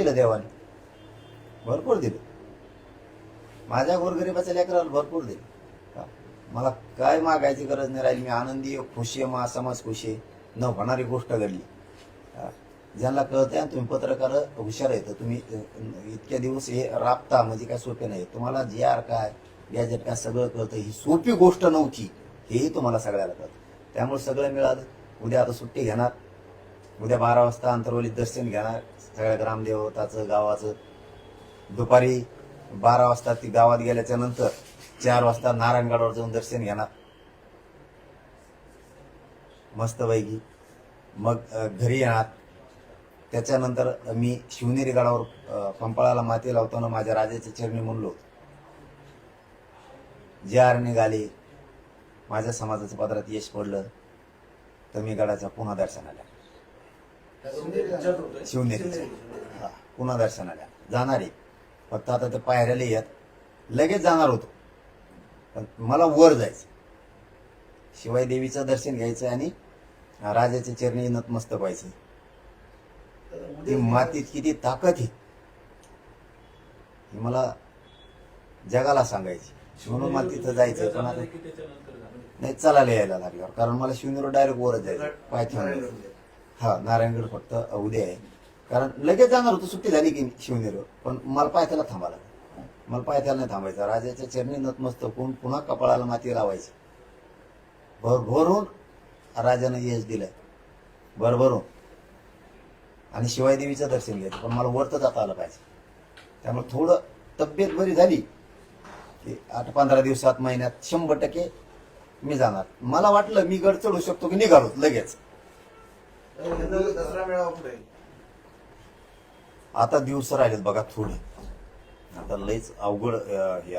दिलं देवाने. भरपूर दिलं. माझ्या गोरगरिबाच्या लेकराला भरपूर दिलं. मला काय मागायची गरज नाही राहिली. मी आनंदी आहे, खुशी आहे मा समाज खुशी आहे. न होणारी गोष्ट घडली. ज्यांना कळत आहे तुम्ही पत्रकार हुशार आहे तर तुम्ही इतक्या दिवस हे राबता म्हणजे काय सोपे नाही. तुम्हाला जे आर काय गॅजेट काय सगळं कळतं ही सोपी गोष्ट नव्हती. हेही तुम्हाला सगळ्याला कळतं. त्यामुळे सगळं मिळालं. उद्या आता सुट्टी घेणार. उद्या बारा वाजता अंतरवलीत दर्शन घेणार. सगळ्या ग्रामदेवताचं गावाचं. दुपारी बारा वाजता ती गावात गेल्याच्यानंतर चार वाजता नारायणगडावर जाऊन दर्शन घेणार. मस्तपैकी मग घरी येणार. त्याच्यानंतर मी शिवनेरी गडावर पंपाळाला माती लावताना माझ्या राजाच्या चरणी म्हणलो जे आर निघाले. माझ्या समाजाच्या पदरात यश पडलं. तर मी गडाच्या पुन्हा दर्शनाला शिवनेरीच्या हा, पुन्हा दर्शनाला. जाणार. आहे फक्त आता ते पायऱ्याला येत. लगेच जाणार होतो. पण मला वर जायचं. शिवाय देवीचं दर्शन घ्यायचं आणि राजाच्या चरणी नतमस्तक व्हायचं. ती मातीत किती ताकद आहे. ही मला जगाला सांगायची. म्हणून मला तिथं जायचं पण आता नाही चालायला यायला लागल्यावर. कारण मला शिवनेरीवर डायरेक्ट वरच जायचं पाय ठेवून. हा नारायणगड फक्त उद्या आहे. कारण लगेच जाणार होतो सुट्टी झाली की शिवनेरीवर. पण मला पायथ्याला थांबायला लागलं. मला पायथ्याला नाही थांबायचं. राजाच्या चरणी नतमस्तक होऊन पुन्हा कपाळाला माती लावायची. भरभरून राजानं यश दिलंय. भरभरून. आणि शिवाय देवीचं दर्शन घ्यायचं पण मला वरतं जाता आलं पाहिजे. त्यामुळे थोडं तब्येत बरी झाली की आठ पंधरा दिवसात महिन्यात शंभर टक्के मी जाणार. मला वाटलं मी गड चढू शकतो की निघालो लगेच. दसरा मेळावा पुढे आता दिवस राहिलेत बघा थोडे. आता लईच अवघड अं, हे